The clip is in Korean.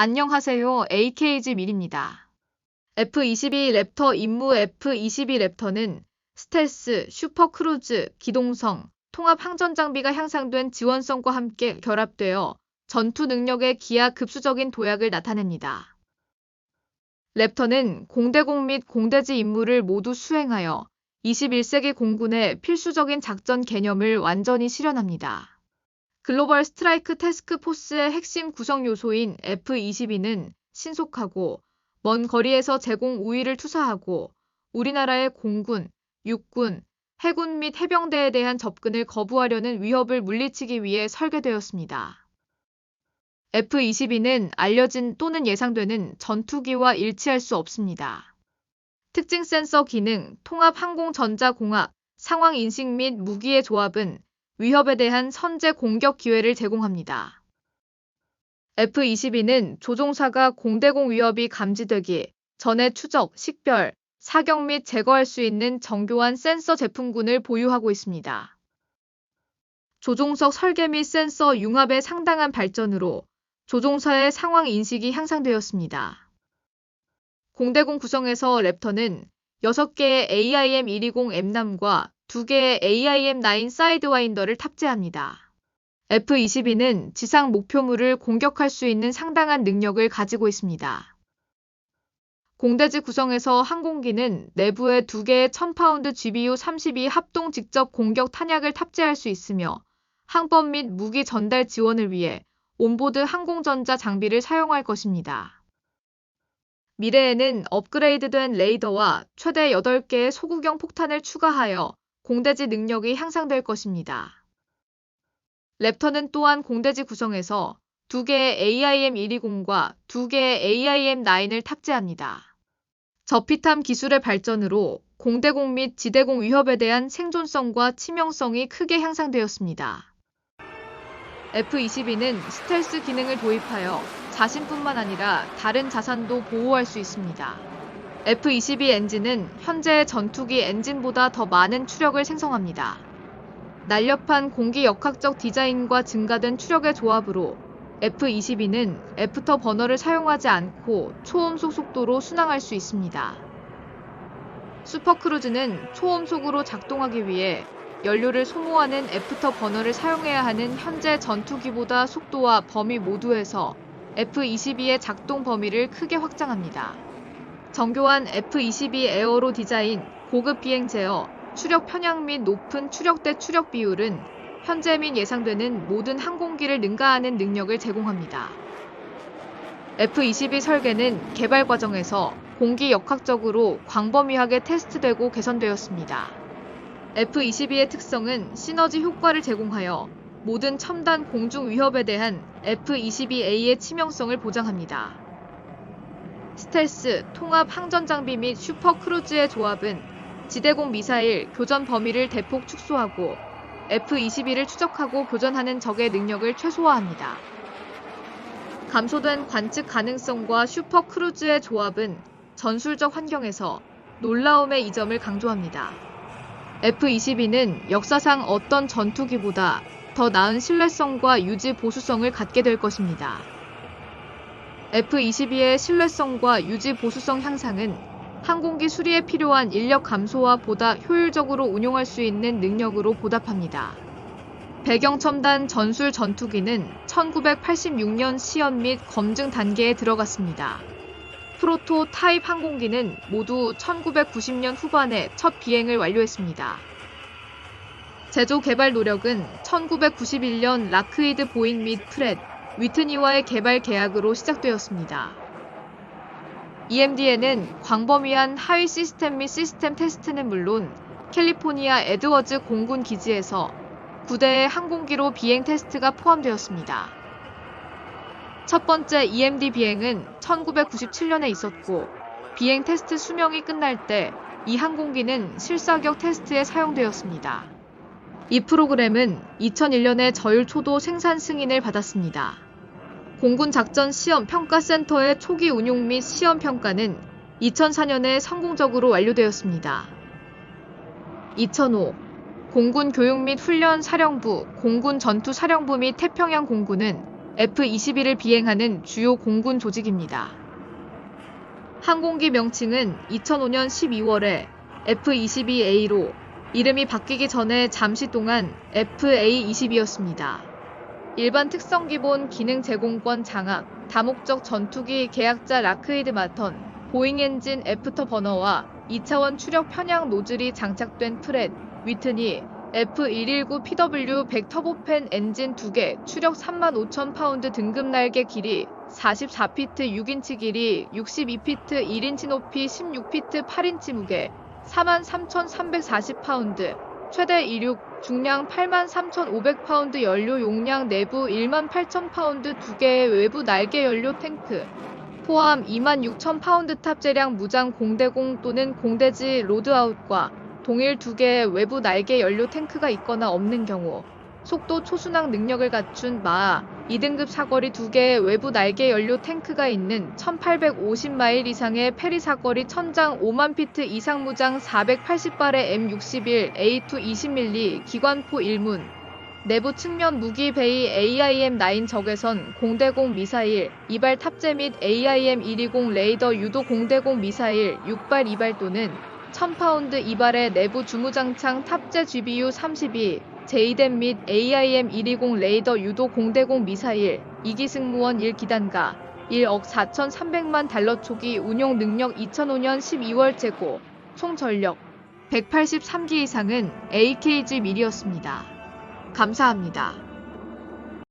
안녕하세요. AKG 밀입니다. F-22 랩터 임무 F-22 랩터는 스텔스, 슈퍼크루즈, 기동성, 통합 항전 장비가 향상된 지원성과 함께 결합되어 전투 능력의 기하 급수적인 도약을 나타냅니다. 랩터는 공대공 및 공대지 임무를 모두 수행하여 21세기 공군의 필수적인 작전 개념을 완전히 실현합니다. 글로벌 스트라이크 태스크 포스의 핵심 구성 요소인 F-22는 신속하고 먼 거리에서 제공 우위를 투사하고 우리나라의 공군, 육군, 해군 및 해병대에 대한 접근을 거부하려는 위협을 물리치기 위해 설계되었습니다. F-22는 알려진 또는 예상되는 전투기와 일치할 수 없습니다. 특징 센서 기능, 통합 항공 전자 공학, 상황 인식 및 무기의 조합은 위협에 대한 선제 공격 기회를 제공합니다. F-22는 조종사가 공대공 위협이 감지되기 전에 추적, 식별, 사격 및 제거할 수 있는 정교한 센서 제품군을 보유하고 있습니다. 조종석 설계 및 센서 융합의 상당한 발전으로 조종사의 상황 인식이 향상되었습니다. 공대공 구성에서 랩터는 6개의 AIM-120 M남과 2개의 AIM-9 사이드와인더를 탑재합니다. F-22는 지상 목표물을 공격할 수 있는 상당한 능력을 가지고 있습니다. 공대지 구성에서 항공기는 내부에 2개의 1000파운드 GBU 32 합동 직접 공격 탄약을 탑재할 수 있으며 항법 및 무기 전달 지원을 위해 온보드 항공전자 장비를 사용할 것입니다. 미래에는 업그레이드된 레이더와 최대 8개의 소구경 폭탄을 추가하여 공대지 능력이 향상될 것입니다. 랩터는 또한 공대지 구성에서 2개의 AIM-120과 2개의 AIM-9을 탑재합니다. 저피탐 기술의 발전으로 공대공 및 지대공 위협에 대한 생존성과 치명성이 크게 향상되었습니다. F-22는 스텔스 기능을 도입하여 자신뿐만 아니라 다른 자산도 보호할 수 있습니다. F-22 엔진은 현재의 전투기 엔진보다 더 많은 추력을 생성합니다. 날렵한 공기 역학적 디자인과 증가된 추력의 조합으로 F-22는 애프터 버너를 사용하지 않고 초음속 속도로 순항할 수 있습니다. 슈퍼크루즈는 초음속으로 작동하기 위해 연료를 소모하는 애프터 버너를 사용해야 하는 현재 전투기보다 속도와 범위 모두에서 F-22의 작동 범위를 크게 확장합니다. 정교한 F-22 에어로 디자인, 고급 비행 제어, 추력 편향 및 높은 추력대 추력 비율은 현재 및 예상되는 모든 항공기를 능가하는 능력을 제공합니다. F-22 설계는 개발 과정에서 공기 역학적으로 광범위하게 테스트되고 개선되었습니다. F-22의 특성은 시너지 효과를 제공하여 모든 첨단 공중 위협에 대한 F-22A의 치명성을 보장합니다. 스텔스, 통합 항전 장비 및 슈퍼 크루즈의 조합은 지대공 미사일 교전 범위를 대폭 축소하고 F-22를 추적하고 교전하는 적의 능력을 최소화합니다. 감소된 관측 가능성과 슈퍼 크루즈의 조합은 전술적 환경에서 놀라움의 이점을 강조합니다. F-22는 역사상 어떤 전투기보다 더 나은 신뢰성과 유지 보수성을 갖게 될 것입니다. F-22의 신뢰성과 유지 보수성 향상은 항공기 수리에 필요한 인력 감소와 보다 효율적으로 운용할 수 있는 능력으로 보답합니다. 배경 첨단 전술 전투기는 1986년 시연 및 검증 단계에 들어갔습니다. 프로토 타입 항공기는 모두 1990년 후반에 첫 비행을 완료했습니다. 제조 개발 노력은 1991년 라크이드 보잉 및 프렛, 위트니와의 개발 계약으로 시작되었습니다. EMD에는 광범위한 하위 시스템 및 시스템 테스트는 물론 캘리포니아 에드워즈 공군 기지에서 9대의 항공기로 비행 테스트가 포함되었습니다. 첫 번째 EMD 비행은 1997년에 있었고 비행 테스트 수명이 끝날 때 이 항공기는 실사격 테스트에 사용되었습니다. 이 프로그램은 2001년에 저율 초도 생산 승인을 받았습니다. 공군 작전 시험 평가센터의 초기 운용 및 시험 평가는 2004년에 성공적으로 완료되었습니다. 2005 공군 교육 및 훈련 사령부, 공군 전투 사령부 및 태평양 공군은 F-22를 비행하는 주요 공군 조직입니다. 항공기 명칭은 2005년 12월에 F-22A로 이름이 바뀌기 전에 잠시 동안 FA-22였습니다. 일반 특성 기본 기능 제공권 장악, 다목적 전투기 계약자 라크히드 마턴, 보잉 엔진 애프터 버너와 2차원 추력 편향 노즐이 장착된 프렛, 위트니, F119 PW 100 터보팬 엔진 2개, 추력 35,000파운드 등급 날개 길이 44피트 6인치 길이, 62피트 1인치 높이 16피트 8인치 무게, 43,340파운드, 최대 이륙, 중량 83,500파운드 연료 용량 내부 18,000파운드 2개의 외부 날개 연료 탱크, 포함 26,000파운드 탑재량 무장 공대공 또는 공대지 로드아웃과 동일 2개의 외부 날개 연료 탱크가 있거나 없는 경우 속도 초순항 능력을 갖춘 마하 2등급 사거리 2개의 외부 날개 연료 탱크가 있는 1850마일 이상의 페리 사거리 천장 5만 피트 이상 무장 480발의 M61 A2 20mm 기관포 1문. 내부 측면 무기 베이 AIM-9 적외선 공대공 미사일 2발 탑재 및 AIM-120 레이더 유도 공대공 미사일 6발 2발 또는 1000파운드 2발의 내부 주무장창 탑재 GBU 32 제이덴 및 AIM-120 레이더 유도 공대공 미사일 2기 승무원 1기단가 1억 4,300만 달러 초기 운용 능력 2005년 12월 재고 총 전력 183기 이상은 AKG 밀이었습니다. 감사합니다.